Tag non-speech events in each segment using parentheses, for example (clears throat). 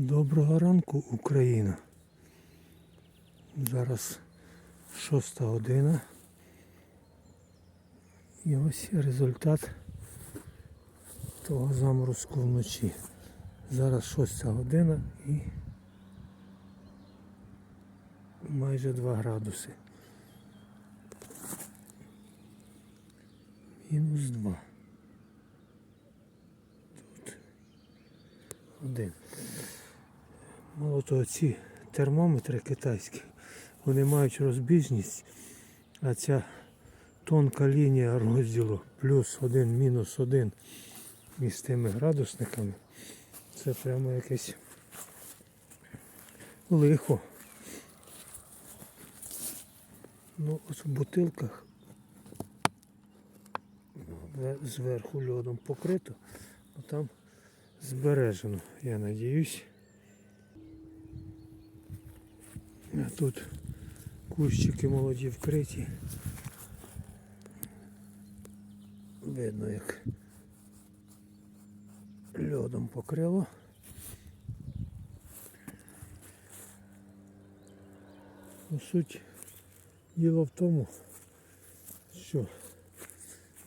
Доброго ранку, Україна. Зараз шоста година. І ось результат того заморозку вночі. Зараз шоста година і майже 2 градуси. Мінус 2. Тут один. Мало того, ці термометри китайські, вони мають розбіжність, а ця тонка лінія розділу плюс один, мінус один між тими градусниками. Це прямо якесь лихо. Ну, ось в бутилках зверху льодом покрито, а там збережено, я надіюсь. Тут кущики молоді вкриті. Видно, як льодом покрило. Ну, суть діло в тому, що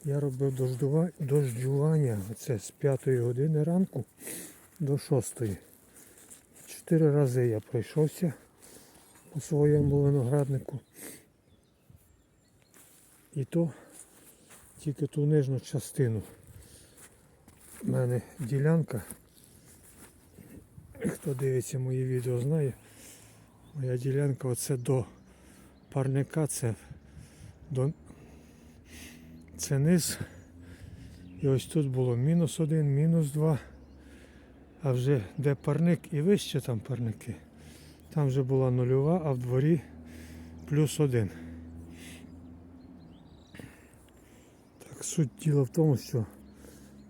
я робив дождювання оце з 5 години ранку до 6. Чотири рази я пройшовся у своєму винограднику. І то тільки ту нижню частину. У мене ділянка. Хто дивиться мої відео знає. Моя ділянка оце до парника, це до це низ. І ось тут було мінус один, мінус два. А вже де парник і вище там парники. Там вже була нульова, а в дворі плюс один. Так, суть діла в тому, що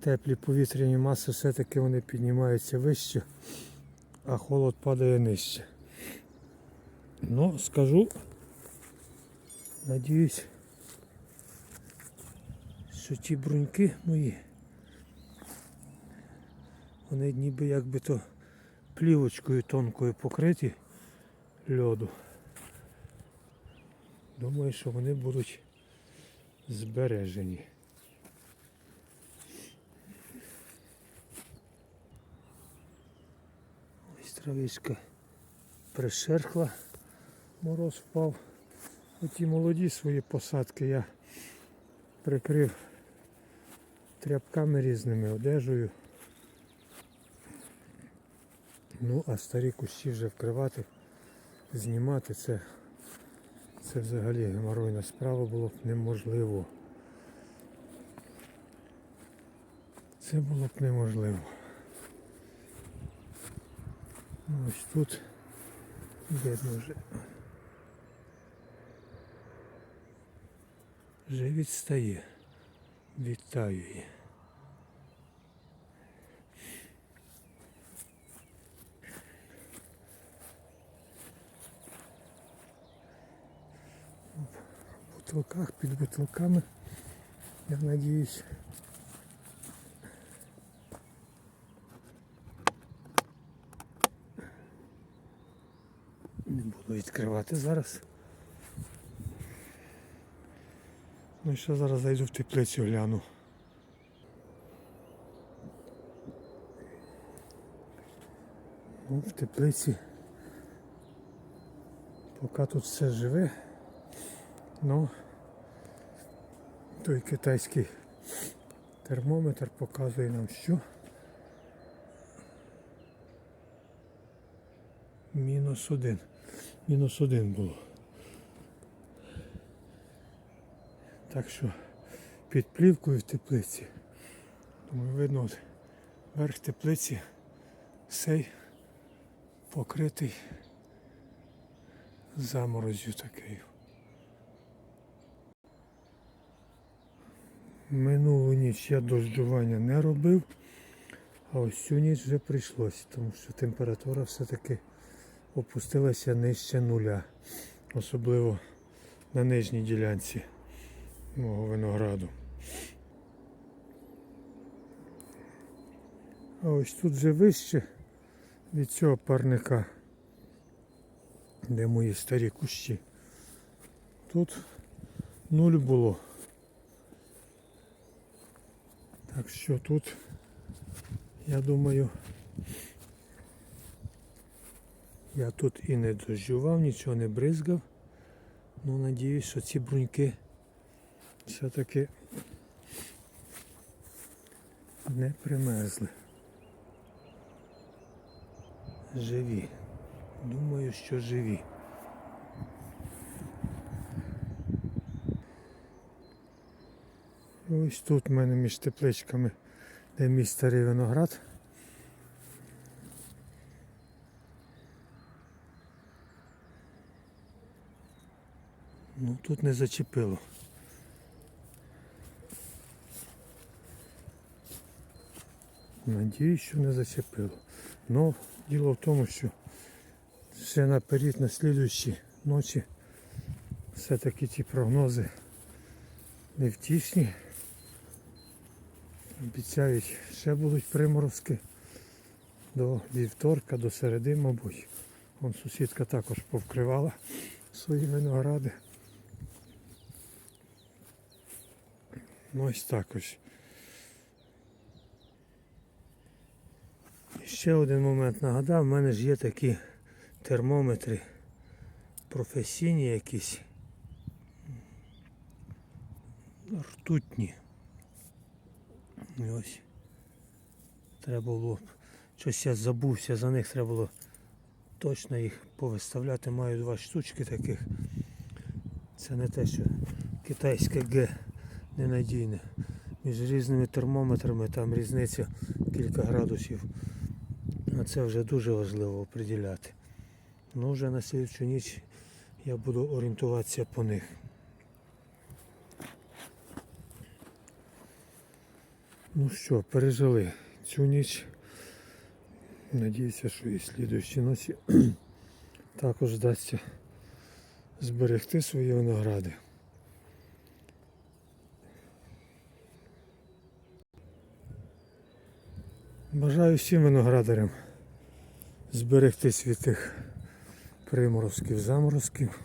теплі повітряні маси все-таки вони піднімаються вище, а холод падає нижче. Ну, скажу, надіюсь, що ті бруньки мої, вони ніби якби то плівочкою тонкою покриті льоду. Думаю, що вони будуть збережені. Ось травичка пришерхла, мороз впав. Оті молоді свої посадки я прикрив тряпками різними одежею. Ну, а старі кущі вже вкривати, знімати це, це взагалі геморойна справа було б неможливо. Це було б неможливо. Ось тут видно вже. Вже відстає, відтаює. В бутилках, під бутилками, я надіюсь. Не буду відкривати зараз. Ну і ще зараз зайду в теплицю гляну. Ну, в теплиці. Поки тут все живе. Ну той китайський термометр показує нам що. Мінус один. Мінус один було. Так що під плівкою в теплиці. Думаю, видно, от верх теплиці сей покритий заморозю такою. Минулу ніч я дождювання не робив, а ось цю ніч вже прийшлось, тому що температура все-таки опустилася нижче нуля, особливо на нижній ділянці мого винограду. А ось тут вже вище від цього парника, де мої старі кущі. Тут нуль було. Так що тут, я думаю, я тут і не дождював, нічого не бризгав. Ну, надіюсь, що ці бруньки все-таки не примерзли. Живі. Думаю, що живі. Ось тут в мене між тепличками, де мій старий виноград. Ну тут не зачепило. Надіюсь, що не зачепило. Ну, діло в тому, що ще наперед на слідуючі ночі все-таки ті прогнози невтішні. Обіцяють, ще будуть приморозки до вівторка, до середи, мабуть. Вон сусідка також повкривала свої виногради. Ну ось так ось. Ще один момент нагадав, в мене ж є такі термометри професійні якісь. Ртутні. І ось. Треба було. Щось я забувся, за них треба було точно їх повиставляти. Маю два штучки таких. Це не те, що китайське Г ненадійне. Між різними термометрами там різниця кілька градусів. А це вже дуже важливо оприділяти. Ну вже на слідчу ніч я буду орієнтуватися по них. Ну що, пережили цю ніч. Надіюся, що і слідуючі ночі (clears throat) також вдасться зберегти свої виногради. Бажаю всім виноградарям зберегтись від тих приморозків, заморозків.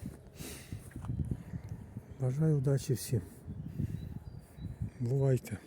Бажаю удачі всім. Бувайте.